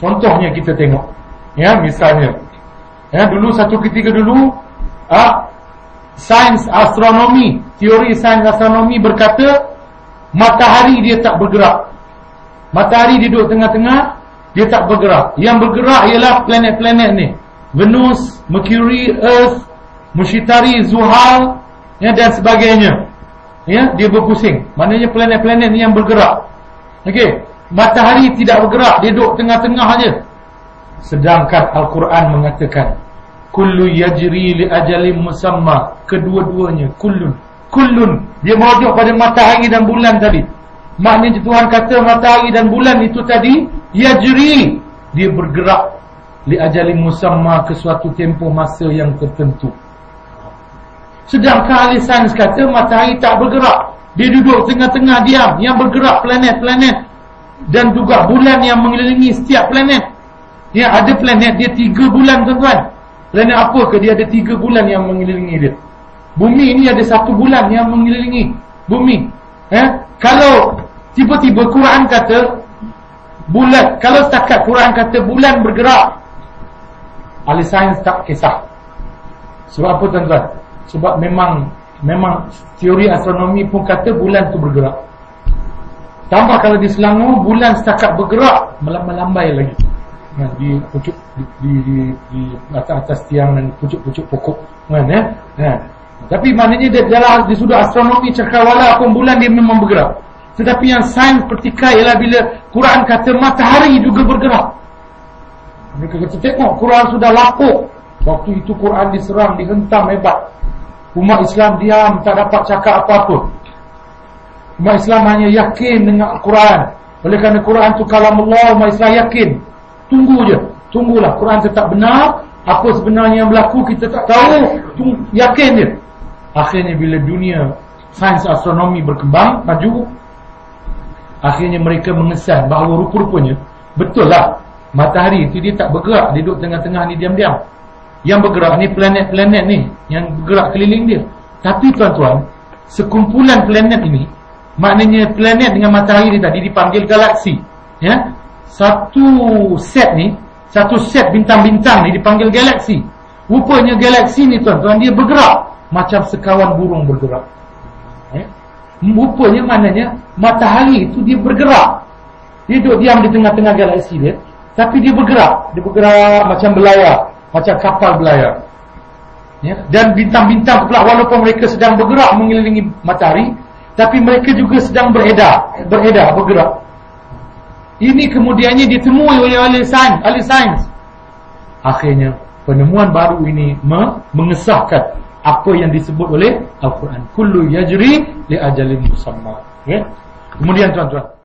Contohnya kita tengok. Ya, misalnya. Ya, dulu satu ketika dulu ah sains astronomi, teori sains astronomi berkata matahari dia tak bergerak. Matahari dia duduk tengah-tengah, dia tak bergerak. Yang bergerak ialah planet-planet ni. Venus, Mercury, Earth, Mushitari, Zuhal ya dan sebagainya. Ya, dia berpusing. Maknanya planet-planet ni yang bergerak. Okey. Matahari tidak bergerak, dia duduk tengah-tengah aja. Sedangkan Al-Quran mengatakan kullu yajri li ajalin musamma, kedua-duanya kullun. Kullun dia merujuk pada matahari dan bulan tadi. Maknanya Tuhan kata matahari dan bulan itu tadi yajri, dia bergerak li ajalin musamma ke suatu tempoh masa yang tertentu. Sedangkan ahli sains kata matahari tak bergerak. Dia duduk tengah-tengah diam. Yang bergerak planet-planet dan juga bulan yang mengelilingi setiap planet. Ya, ada planet dia tiga bulan tuan-tuan. Planet ke dia ada tiga bulan yang mengelilingi dia. Bumi ini ada satu bulan yang mengelilingi bumi. Ya, kalau tiba-tiba Quran kata bulan, kalau setakat Quran kata bulan bergerak, ahli sains tak kisah. Sebab apa tuan-tuan? Sebab memang memang teori astronomi pun kata bulan tu bergerak. Tambah kalau di Selangor bulan setakat bergerak melambai lagi. Ha, di pucuk di, di, di, di atas atas tiang dan pucuk-pucuk pokok kan ya. Ha. Tapi maknanya dia dalam di sudut astronomi cakrawala pun bulan dia memang bergerak. Tetapi yang sains pertikai ialah bila Quran kata matahari juga bergerak. Mereka kata tengok Quran sudah lapuk. Waktu itu Quran diserang, dihentam hebat. Umat Islam diam, tak dapat cakap apa-apa. Umat Islam hanya yakin dengan Al-Quran. Oleh kerana Quran itu kalam Allah, umat Islam yakin. Tunggu je. Tunggulah. Quran tetap benar. Apa sebenarnya yang berlaku kita tak tahu. Tunggu. Yakin je. Akhirnya bila dunia sains astronomi berkembang, maju. Akhirnya mereka mengesan bahawa rupa-rupanya betul lah matahari itu dia tak bergerak. Dia duduk tengah-tengah ni diam-diam. Yang bergerak ni planet-planet ni. Yang bergerak keliling dia. Tapi tuan-tuan, sekumpulan planet ini Maknanya planet dengan matahari ni tadi dipanggil galaksi. Ya. Satu set ni, satu set bintang-bintang ni dipanggil galaksi. Rupanya galaksi ni tuan-tuan dia bergerak macam sekawan burung bergerak. Ya. Rupanya maknanya matahari itu dia bergerak. Dia duduk diam di tengah-tengah galaksi dia, tapi dia bergerak. Dia bergerak macam belayar, macam kapal belayar. Ya. Dan bintang-bintang pula walaupun mereka sedang bergerak mengelilingi matahari, tapi mereka juga sedang beredar. Beredar bergerak ini kemudiannya ditemui oleh ahli sains ahli sains. Akhirnya penemuan baru ini mengesahkan apa yang disebut oleh Al-Quran. Kullu yajri li ajalin musamma. Okay? kemudian tuan-tuan